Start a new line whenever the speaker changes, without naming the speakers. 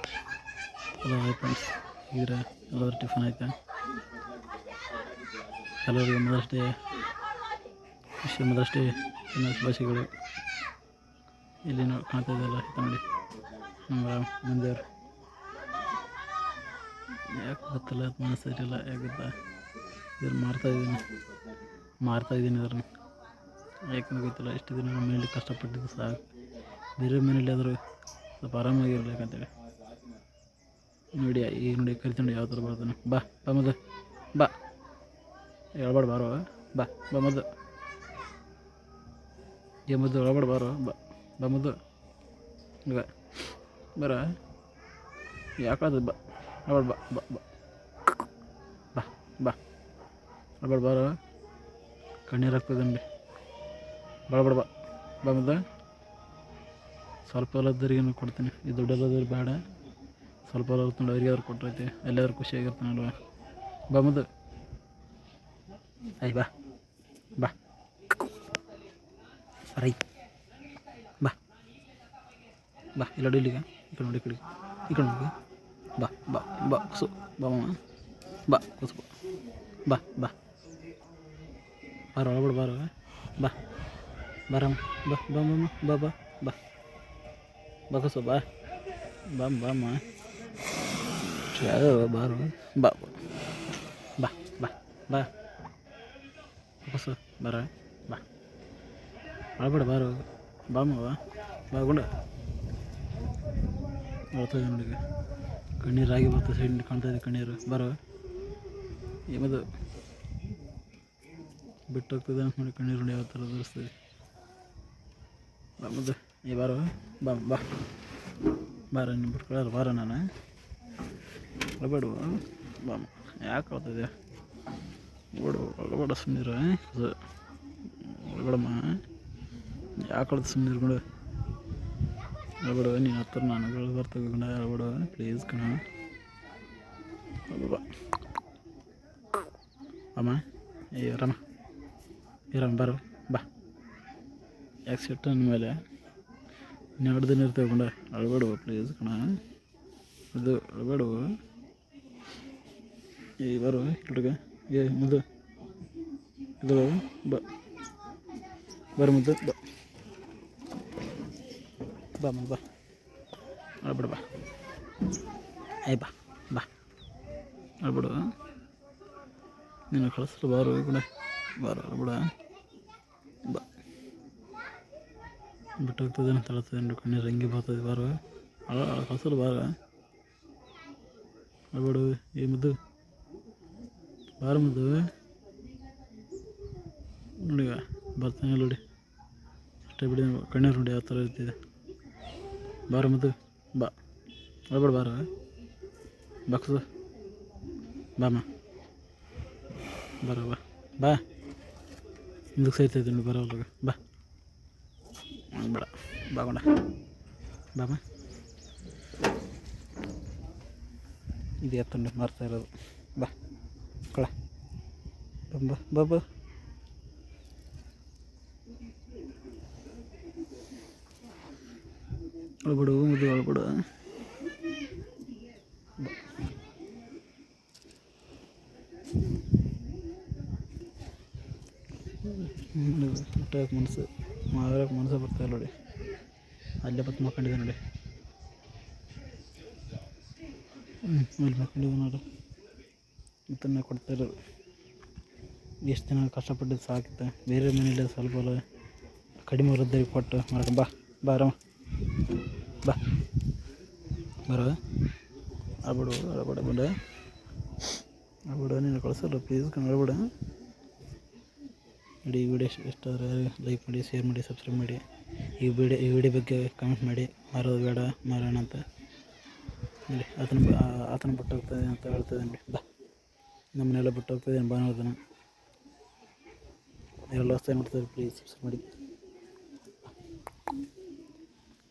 Hello hi friends ಈಗ ಎಲ್ಲರೂ tiffin ಆಯ್ತಾ ಎಲ್ಲರಿಗೂ ಮದರ್ಸ್ ಡೇ ಖುಷಿ ಮದರ್ಸ್ ಡೇ ದಿನ ಶುಭಾಶಯಗಳು ಇಲ್ಲಿ ನೋಡಿ ಕಾಣ್ತಾ ಇದೆಯಲ್ಲ ಹಿತ ನೋಡಿ. ನಮ್ಮ ಮಂದಿಯವರು ಯಾಕೆ ಗೊತ್ತಿಲ್ಲ, ಅದು ಮನಸ್ಸು ಸರಿಯಿಲ್ಲ, ಯಾಕೆ ಮಾರ್ತಾ ಇದ್ದೀನಿ. ಮಾರ್ತಾ ಇದ್ದೀನಿ ಇದನ್ನು ಯಾಕಂದ್ರೆ ಗೊತ್ತಿಲ್ಲ, ಇಷ್ಟು ದಿನ ನಮ್ಮ ಮನೇಲಿ ಕಷ್ಟಪಟ್ಟಿದ್ದು ಸಾಕು. ಬೇರೆ ಮನೇಲಿ ಆದರೂ ಸ್ವಲ್ಪ ಆರಾಮಾಗಿರಲಿ ಯಾಕಂತೇಳಿ. ನೋಡಿ ಈಗ ನೋಡಿ ಕರಿತೀನಿ ನೋಡಿ ಯಾವ ಥರ ಬರ್ತಾನೆ ಬಾ ಬಾ ಮದ್ದು ಬಾ. ಹೇಳ್ಬೇಡ ಬಾರೋ. ಬಾ ಬಾ ಮದ್ದು ಏ ಮದ್ದು ಹೇಳ್ಬೇಡ ಬಾರೋ. ಬಾ ಬಾ ಮದ್ದು ಈಗ ಬರ. ಯಾಕಾದ ಬಾ. ಹೇಳ್ಬೇಡ ಬಾ ಬಾ ಬಾ. ಬಾ ಬಾ. ಹೇಳ್ಬೇಡ ಬಾರೋ. ಕಣ್ಣೀರು ಬೇಡ ಬಾ ಬಾ ಮದ್ದು ಸ್ವಲ್ಪ ಎಲ್ಲದರಿಗೂ ಕೊಡ್ತೀನಿ. ಈ ದುಡ್ಡೆಲ್ಲದ್ರ ಬೇಡ. ಸ್ವಲ್ಪ ಎಲ್ಲ ನೋಡಿ ಅವ್ರಿಗೆ ಅವ್ರು ಕೊಟ್ಟೈತೆ ಎಲ್ಲಾದ್ರೂ ಖುಷಿಯಾಗಿರ್ತಾನಲ್ವ ಬಾ ಮುದ್ದು ಅಯ್ಯ ಬಾ. ಬಾ. ರೈ. ಬಾ. ಬಾ. ಇಲ್ಲ ಇಲ್ಲಿಗ. ಈ ಕಡೆ ನೋಡಿ, ಈ ಕಡೆ. ಈ ಕಡೆ ನೋಡಿ. ಬಾ ಬಾ ಬಾ. ಕುಸು. ಬಾ ಮಾಮ. ಬಾ, ಕುಸು. ಬಾ ಬಾ. ಬಾರ, ಒಳಗಡೆ ಬಾರ. ಬಾ. ಬಾರಮ್ಮ ಬಾ ಬಾ ಮಾಮ. ಬಾ ಬಾ. ಬಾ. ಬಾ, ಕುಸು. ಬಾ. ಬಾ ಬಾಮ್ಮ ಯಾರು ಬಾರು ಬಾ ಬಾ ಬಾ ಬಾ ವಾಪಸ್ ಬರ ಬಾ ಅಳ್ಬೇಡ ಬಾರು ಬಾಮ ಬಾ ಗುಂಡ ಬರ್ತದೆ ನೋಡಿ ಕಣ್ಣೀರು ಆಗಿ ಬರ್ತದೆ ಸೈಡ್ ಕಾಣ್ತಾ ಇದೆ ಕಣ್ಣೀರು ಬರೋ ಏಮದು ಬಿಟ್ಟು ಹೋಗ್ತದೆ ನೋಡಿ ಕಣ್ಣೀರು ನೋಡಿ ಯಾವ ಥರ ತೋರಿಸ್ತದೆ ಬಾ ಮುದ್ದು ಏ ಬಾರೋ ಬಾ ಬಾ ಬಾರ ನಿಮ್ಮ ಬಿಟ್ಕೊಳ್ಳಾರ ಬಾರ ನಾನು ಅಳಬೇಡ ಬಾಮ ಯಾಕೆ ಅಳ್ತಿದ್ಯಾ ಓಡು ಅಳಬೇಡ ಸುಮ್ಮನಿರ ಒಳಗಡಮ್ಮ ಯಾಕೆ ಅಳ್ದು ಸುಮ್ಮನಿರ್ ಬಿಡು ಅಳಬೇಡ ನೀನು ಹತ್ತಿರ ನಾನು ಬರ್ತವೆ ಕಣ ಅಳಬೇಡ ಪ್ಲೀಸ್ ಕಣ. ಅಮ್ಮ, ಏ, ರಮ. ಏ ಬರ ಬಾ ಯಾಕೆ ಸಿಟ್ಟು ನನ್ನ ಮೇಲೆ? ಇನ್ನೆರಡು ದಿನ ಇರ್ತೇವೆ ಕಣ. ಅಳಬೇಡುವ ಪ್ಲೀಸ್ ಕಣ ಇದು ಅಳಬೇಡುವ ಏ ಬರೋ ಹುಡುಗ ಏ ಮುದ್ದು. ಇದು ಬಾ, ಬರು ಮುದ್ದು, ಬಾ. ಬಾ ಮುದ್ದು ಬಾ. ಅಳ್ಬಿಡು ಬಾ. ಏ ಬಾ ಬಾ. ಅಳ್ಬಿಡು. ನೀನು ಕಳಿಸ್ರು ಬಾರು ಕೂಡ. ಬಾರು, ಅಳ್ಬಿಡ. ಬಾ. ಬಿಟ್ಟು ಹೋಗ್ತದೆ ಅಂತ ಹೇಳ್ತದೆ ಕಣ್ಣೀರು ಹಂಗೆ ಬರ್ತದೆ ಬಾರು. ಅಳ ಕಳಿಸಲು ಬಾರ. ಅಳ್ಬಿಡು ಏ ಮುದ್ದು. ಬಾರ ಮುದ್ದು ನೋಡಿ, ಬರ್ತಾನೆ ನೋಡಿ. ಅಷ್ಟೇ ಬಿಡಿ, ಕಣ್ಣೀರು ನೋಡಿ ಯಾವ ಥರ ಇರ್ತಿದೆ. ಬಾರ ಮುದ್ದು ಬಾ. ಅಳ್ಬೇಡ ಬಾರ. ಬಕ್ಸು ಬಾಮ ಬರ ಬಾ ಬಾ. ಹಿಂದಕ್ಕೆ ಸೈತೈತೆ ನೋಡಿ ಬರೋಲ್ಗ ಬಾ. ಬೇಡ ಬಾಗೋಣ ಬಾಮ ಇದು ಎತ್ತಂಡು ಮಾರ್ತಾ ಇರೋದು. ಬಾ. ಕಳ ಬಾ ಬಾ ಬಾ ಒಳಬಿಡು ಮುದು ಒಳಬಿಡು ಊಟಕ್ಕೆ ಮನಸ್ಸು ಮಾಡೋಕ್ಕೆ ಮನಸ್ಸು ಬರ್ತಾ ಇಲ್ಲ ನೋಡಿ ಅಲ್ಲೇ ಬತ್ತು ಇದನ್ನು ಕೊಡ್ತಾಯಿರೋದು ಎಷ್ಟು ದಿನ ಕಷ್ಟಪಟ್ಟು ಸಾಕಿತ್ತು ಬೇರೆ ಮನೇಲಿ ಸ್ವಲ್ಪ ಕಡಿಮೆ ವೃದ್ಧರಿಗೆ ಕೊಟ್ಟು ಮಾಡ್ಕೊಂಡು ಬಾ ಬಾ ಆರಾಮ ಬಾ. ಬರೋ? ಆಗ್ಬಿಡು ಅಳಬೇಡ ಬಿಡ ಆಗ್ಬಿಡು, ನೀನು ಕಳಿಸಲ್ಲ ಪ್ಲೀಸ್ ಕಳ್ಬೇಡ ನೋಡಿ ಈ ವಿಡಿಯೋ ಎಷ್ಟಾದ್ರೆ ಲೈಕ್ ಮಾಡಿ ಶೇರ್ ಮಾಡಿ ಸಬ್ಸ್ಕ್ರೈಬ್ ಮಾಡಿ. ಈ ವಿಡಿಯೋ ಈ ವಿಡಿಯೋ ಬಗ್ಗೆ ಕಮೆಂಟ್ ಮಾಡಿ. ಮಾರೋದು ಬೇಡ, ಮಾರೋಣ ಅಂತ. ನೋಡಿ, ಆತನ ಆತನ ಬಿಟ್ಟು ಹೋಗ್ತದೆ ಅಂತ ಹೇಳ್ತದೆ ನೋಡಿ ಬಾ. ನಮ್ಮನ್ನೆಲ್ಲ ಬಿಟ್ಟು ಹೋಗ್ತದೆ ಭಾನುವಾರ ದಿನ ಎಲ್ಲ ಹೊಸ್ತಾಗಿ ನೋಡ್ತಾರೆ ಪ್ಲೀಸ್ ಸಬ್ಸ್ಕ್ರೈಬ್ ಮಾಡಿ